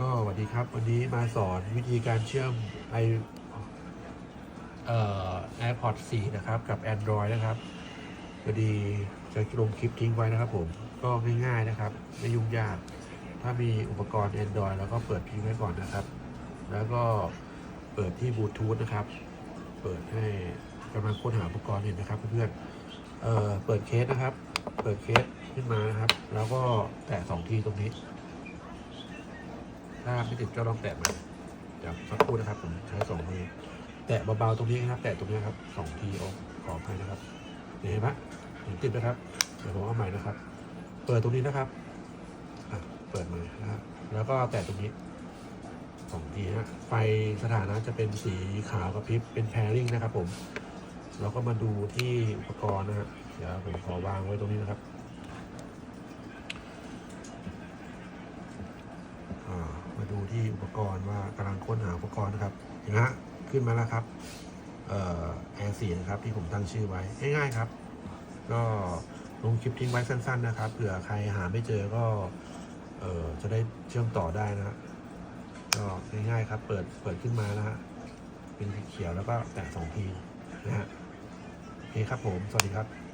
ก็สวัสดีครับ วันนี้มาสอนวิธีการเชื่อมไอเอ่อ AirPods 4 นะครับ กับ Android นะครับพอดีจะลงคลิปทิ้งไว้นะครับผม ก็ง่ายๆนะครับ ไม่ยุ่งยาก ถ้ามีอุปกรณ์ Android แล้วก็เปิดทิ้งไว้ก่อนนะครับ แล้วก็เปิดที่บลูทูธนะครับ เปิดให้กำลังค้นหาอุปกรณ์เห็นนะครับเพื่อนๆเอ่อเปิดเคสนะครับ เปิดเคสขึ้นมานะครับ แล้วก็แตะสองทีตรงนี้ ถ้าไม่ติดก็ลองแตะใหม่เดี๋ยวสักครู่นะครับผมใช้สองมือแตะเบาๆตรงนี้นะครับแตะตรงนี้ครับสองทีโอ้ขออภัยนะครับเห็นไหมเห็นติดไหมครับเดี๋ยวผมเอาใหม่นะครับ เปิดตรงนี้นะครับเปิดมานะครับแล้วก็แตะตรงนี้สองทีฮะไฟสถานะจะเป็นสีขาวกับพริบเป็นแพริงนะครับ ผม เราก็มาดูที่อุปกรณ์นะฮะเดี๋ยวผมขอวางไว้ตรงนี้นะครับ อ่ามาดู ที่อุปกรณ์ว่ากำลังค้นหาอุปกรณ์นะครับเห็นไหมฮะขึ้นมาแล้วครับแอร์สีนะครับที่ผมตั้งชื่อไว้ง่ายๆครับ ก็ลงคลิปทิ้งไว้สั้น ๆ นะครับเผื่อใครหาไม่เจอก็เออจะได้เชื่อมต่อได้นะฮะก็ง่ายๆครับเปิดเปิดขึ้นมานะฮะเป็นสีเขียวแล้วก็แตะสองทีนะฮะโอเคครับผม สวัสดีครับ